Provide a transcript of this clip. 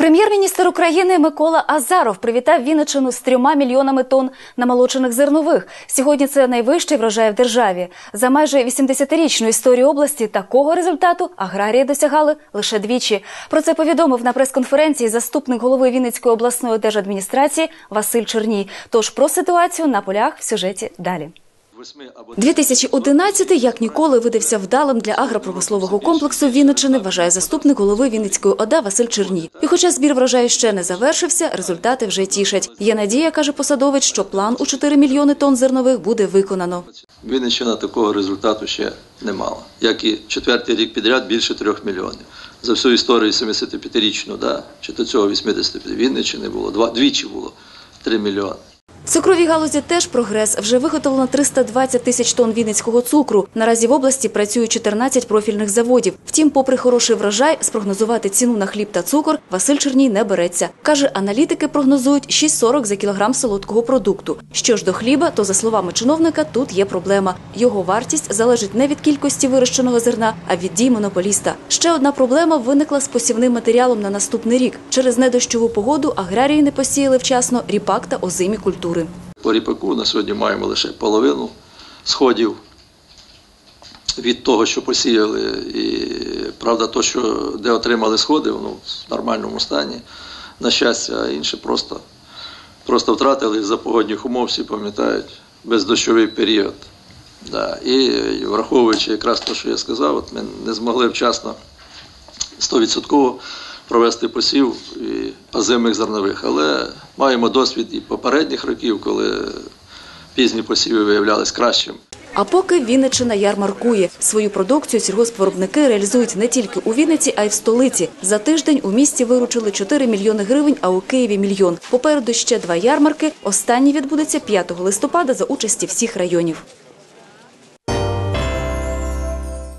Прем'єр-міністр України Микола Азаров привітав Вінниччину з трьома мільйонами тонн намолочених зернових. Сьогодні це найвищий врожай в державі. За майже 80-річну історію області такого результату аграрії досягали лише двічі. Про це повідомив на прес-конференції заступник голови Вінницької обласної держадміністрації Василь Черній. Тож про ситуацію на полях в сюжеті далі. 2011 як ніколи видався вдалим для агропромислового комплексу Вінниччини, вважає заступник голови Вінницької ОДА Василь Черній. І хоча збір врожаю ще не завершився, результати вже тішать. Є надія, каже посадовець, що план у 4 мільйони тонн зернових буде виконано. Вінниччина такого результату ще не мала. Як і четвертий рік підряд більше трьох мільйонів. За всю історію 75-річну, да, чи до цього 85 Вінниччини було, два, двічі було 3 мільйони. Цукровій галузі теж прогрес. Вже виготовлено 320 тисяч тонн вінницького цукру. Наразі в області працює 14 профільних заводів. Втім, попри хороший врожай, спрогнозувати ціну на хліб та цукор Василь Черній не береться. Каже, аналітики прогнозують 6,40 за кілограм солодкого продукту. Що ж до хліба, то за словами чиновника, тут є проблема. Його вартість залежить не від кількості вирощеного зерна, а від дій монополіста. Ще одна проблема виникла з посівним матеріалом на наступний рік. Через недощову погоду аграрії не посіяли вчасно ріпак та озимі культури. По ріпаку на сьогодні маємо лише половину сходів від того, що посіяли. І правда, то, що де отримали сходи, воно в нормальному стані, на щастя, а інше просто, просто втратили за погодних умов, всі пам'ятають, бездощовий період. Да. І враховуючи якраз те, що я сказав, от ми не змогли вчасно 100% провести посів і озимих зернових, але маємо досвід і попередніх років, коли пізні посіви виявлялись кращим. А поки Вінниччина ярмаркує. Свою продукцію сільгоспвиробники реалізують не тільки у Вінниці, а й в столиці. За тиждень у місті виручили 4 мільйони гривень, а у Києві – мільйон. Попереду ще два ярмарки. Останній відбудеться 5 листопада за участі всіх районів.